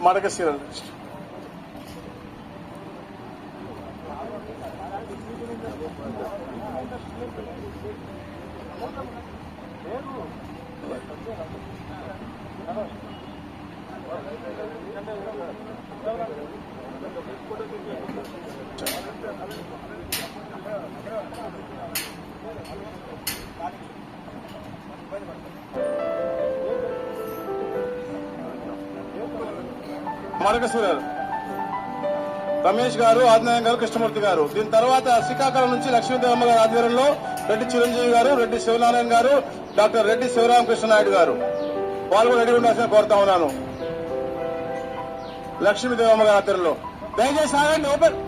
Madagascar. 马老师。రమేష్ గారు ఆదినారాయణ గారు కృష్ణమూర్తి గారు. దీని తర్వాత శ్రీకాకుళం నుంచి లక్ష్మీదేవమ్మ గారి ఆధ్వర్యంలో రెడ్డి చిరంజీవి గారు రెడ్డి శివనారాయణ గారు డాక్టర్ రెడ్డి శివరామకృష్ణ నాయుడు గారు. వాళ్ళు కూడా రెడీ ఉండాల్సిన కోరుతా ఉన్నాను. లక్ష్మీదేవమ్మ గారి ఆధ్వర్యంలో. దయచేసి ఆగండి ఓపెన్.